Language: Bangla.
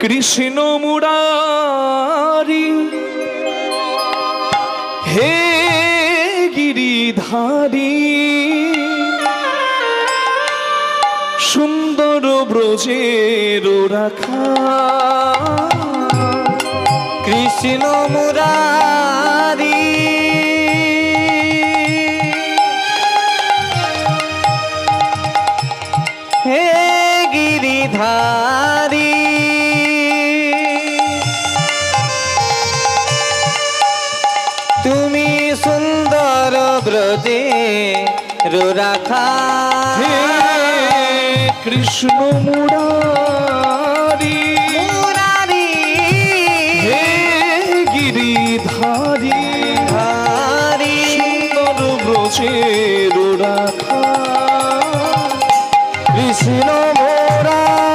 কৃষ্ণ মুরারি। হে গিরিধারী সুন্দর ব্রজের রাখা। কৃষ্ণ মুরারি। হে গিরিধারী তুমি সুন্দর ব্রজে রাখা কৃষ্ণ মুরারি। মুরারি। হে গিরিধারি। ধারি সুন্দর ব্রজে রাখা কৃষ্ণ মুরারি।